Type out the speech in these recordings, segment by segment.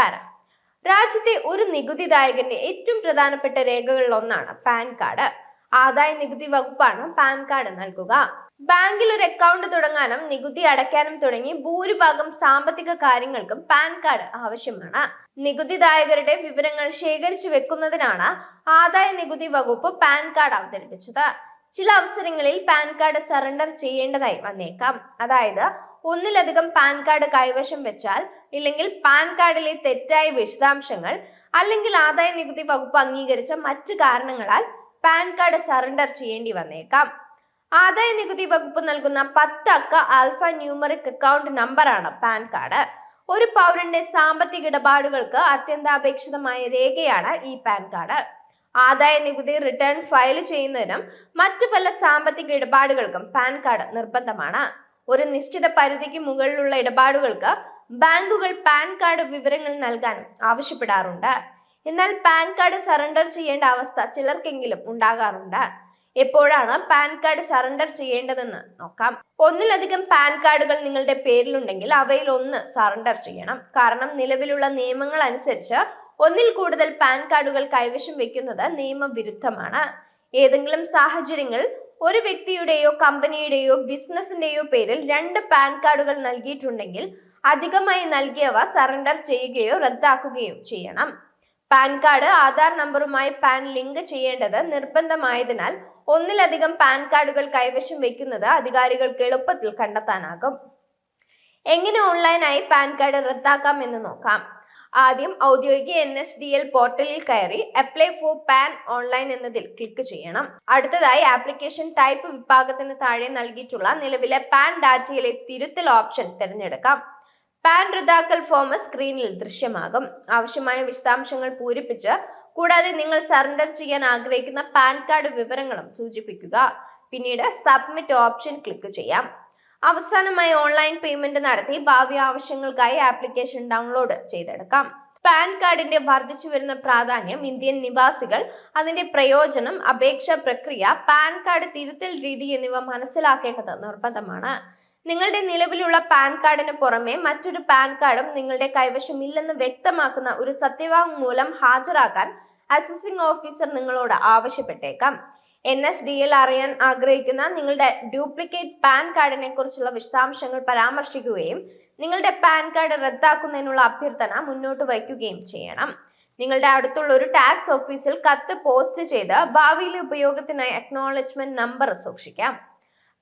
നമസ്കാരം. രാജ്യത്തെ ഒരു നികുതിദായകന്റെ ഏറ്റവും പ്രധാനപ്പെട്ട രേഖകളിൽ ഒന്നാണ് പാൻ കാർഡ്. ആദായ നികുതി വകുപ്പാണ് പാൻ കാർഡ് നൽകുക. ബാങ്കിൽ ഒരു അക്കൗണ്ട് തുടങ്ങാനും നികുതി അടയ്ക്കാനും തുടങ്ങി ഭൂരിഭാഗം സാമ്പത്തിക കാര്യങ്ങൾക്കും പാൻ കാർഡ് ആവശ്യമാണ്. നികുതിദായകരുടെ വിവരങ്ങൾ ശേഖരിച്ചു വെക്കുന്നതിനാണ് ആദായ നികുതി വകുപ്പ് പാൻ കാർഡ് അവതരിപ്പിച്ചത്. ചില അവസരങ്ങളിൽ പാൻ കാർഡ് സറണ്ടർ ചെയ്യേണ്ടതായി വന്നേക്കാം. അതായത് ഒന്നിലധികം പാൻ കാർഡ് കൈവശം വെച്ചാൽ ഇല്ലെങ്കിൽ പാൻ കാർഡിലെ തെറ്റായ വിശദാംശങ്ങൾ അല്ലെങ്കിൽ ആദായ നികുതി വകുപ്പ് അംഗീകരിച്ച മറ്റു കാരണങ്ങളാൽ പാൻ കാർഡ് സറണ്ടർ ചെയ്യേണ്ടി വന്നേക്കാം. ആദായ നികുതി വകുപ്പ് നൽകുന്ന പത്ത് അക്ക ആൽഫ ന്യൂമറിക് അക്കൗണ്ട് നമ്പറാണ് പാൻ കാർഡ്. ഒരു പൗരന്റെ സാമ്പത്തിക ഇടപാടുകൾക്ക് അത്യന്താപേക്ഷിതമായ രേഖയാണ് ഈ പാൻ കാർഡ്. ആദായ നികുതി റിട്ടേൺ ഫയൽ ചെയ്യുന്നതിനും മറ്റു പല സാമ്പത്തിക ഇടപാടുകൾക്കും പാൻ കാർഡ് നിർബന്ധമാണ്. ഒരു നിശ്ചിത പരിധിക്ക് മുകളിലുള്ള ഇടപാടുകൾക്ക് ബാങ്കുകൾ പാൻ കാർഡ് വിവരങ്ങൾ നൽകാൻ ആവശ്യപ്പെടാറുണ്ട്. എന്നാൽ പാൻ കാർഡ് സറണ്ടർ ചെയ്യേണ്ട അവസ്ഥ ചിലർക്കെങ്കിലും ഉണ്ടാകാറുണ്ട്. എപ്പോഴാണ് പാൻ കാർഡ് സറണ്ടർ ചെയ്യേണ്ടതെന്ന് നോക്കാം. ഒന്നിലധികം പാൻ കാർഡുകൾ നിങ്ങളുടെ പേരിലുണ്ടെങ്കിൽ അവയിൽ ഒന്ന് സറണ്ടർ ചെയ്യണം. കാരണം നിലവിലുള്ള നിയമങ്ങൾ അനുസരിച്ച് ഒന്നിൽ കൂടുതൽ പാൻ കാർഡുകൾ കൈവശം വെക്കുന്നത് നിയമവിരുദ്ധമാണ്. ഏതെങ്കിലും സാഹചര്യങ്ങൾ ഒരു വ്യക്തിയുടെയോ കമ്പനിയുടെയോ ബിസിനസിന്റെയോ പേരിൽ രണ്ട് പാൻ കാർഡുകൾ നൽകിയിട്ടുണ്ടെങ്കിൽ അധികമായി നൽകിയവ സറണ്ടർ ചെയ്യുകയോ റദ്ദാക്കുകയോ ചെയ്യണം. പാൻ കാർഡ് ആധാർ നമ്പറുമായി പാൻ ലിങ്ക് ചെയ്യേണ്ടത് നിർബന്ധമായതിനാൽ ഒന്നിലധികം പാൻ കാർഡുകൾ കൈവശം വയ്ക്കുന്നത് അധികാരികൾക്ക് എളുപ്പത്തിൽ കണ്ടെത്താനാകും. എങ്ങനെ ഓൺലൈനായി പാൻ കാർഡ് റദ്ദാക്കാം എന്ന് നോക്കാം. ആദ്യം ഔദ്യോഗിക എൻ എസ് ഡി എൽ പോർട്ടലിൽ കയറി അപ്ലൈ ഫോർ പാൻ ഓൺലൈൻ എന്നതിൽ ക്ലിക്ക് ചെയ്യണം. അടുത്തതായി ആപ്ലിക്കേഷൻ ടൈപ്പ് വിഭാഗത്തിന് താഴെ നൽകിയിട്ടുള്ള നിലവിലെ പാൻ ഡാറ്റയിലെ തിരുത്തൽ ഓപ്ഷൻ തിരഞ്ഞെടുക്കാം. പാൻ റദ്ദാക്കൽ ഫോം സ്ക്രീനിൽ ദൃശ്യമാകും. ആവശ്യമായ വിശദാംശങ്ങൾ പൂരിപ്പിച്ച് കൂടാതെ നിങ്ങൾ സറണ്ടർ ചെയ്യാൻ ആഗ്രഹിക്കുന്ന പാൻ കാർഡ് വിവരങ്ങളും സൂചിപ്പിക്കുക. പിന്നീട് സബ്മിറ്റ് ഓപ്ഷൻ ക്ലിക്ക് ചെയ്യാം. അവസാനമായി ഓൺലൈൻ പേയ്മെന്റ് നടത്തി ഭാവി ആവശ്യങ്ങൾക്കായി ആപ്ലിക്കേഷൻ ഡൗൺലോഡ് ചെയ്തെടുക്കാം. പാൻ കാർഡിന്റെ വർദ്ധിച്ചു വരുന്ന പ്രാധാന്യം ഇന്ത്യൻ നിവാസികൾ അതിന്റെ പ്രയോജനം അപേക്ഷാ പ്രക്രിയ പാൻ കാർഡ് തിരുത്തൽ രീതി എന്നിവ മനസ്സിലാക്കേണ്ടത് നിർബന്ധമാണ്. നിങ്ങളുടെ നിലവിലുള്ള പാൻ കാർഡിന് പുറമെ മറ്റൊരു പാൻ കാർഡും നിങ്ങളുടെ കൈവശമില്ലെന്ന് വ്യക്തമാക്കുന്ന ഒരു സത്യവാങ്മൂലം ഹാജരാക്കാൻ അസസിംഗ് ഓഫീസർ നിങ്ങളോട് ആവശ്യപ്പെട്ടേക്കാം. എൻ എസ് ഡി എൽ അറിയാൻ ആഗ്രഹിക്കുന്ന നിങ്ങളുടെ ഡ്യൂപ്ലിക്കേറ്റ് പാൻ കാർഡിനെ കുറിച്ചുള്ള വിശദാംശങ്ങൾ പരാമർശിക്കുകയും നിങ്ങളുടെ പാൻ കാർഡ് റദ്ദാക്കുന്നതിനുള്ള അഭ്യർത്ഥന മുന്നോട്ട് വയ്ക്കുകയും ചെയ്യണം. നിങ്ങളുടെ അടുത്തുള്ള ഒരു ടാക്സ് ഓഫീസിൽ കത്ത് പോസ്റ്റ് ചെയ്ത് ഭാവിയിലെ ഉപയോഗത്തിനായി അക്നോളജ്മെന്റ് നമ്പർ സൂക്ഷിക്കാം.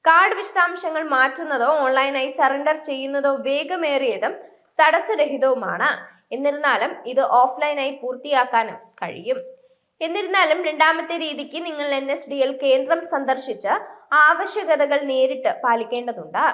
കാർഡ് വിശദാംശങ്ങൾ മാറ്റുന്നതോ ഓൺലൈനായി സറണ്ടർ ചെയ്യുന്നതോ വേഗമേറിയതും തടസ്സരഹിതവുമാണ്. എന്നിരുന്നാലും ഇത് ഓഫ്ലൈനായി പൂർത്തിയാക്കാനും കഴിയും. എന്നിരുന്നാലും രണ്ടാമത്തെ രീതിക്ക് നിങ്ങൾ എൻ എസ് ഡി എൽ കേന്ദ്രം സന്ദർശിച്ച് ആവശ്യകതകൾ നേരിട്ട് പാലിക്കേണ്ടതുണ്ട്.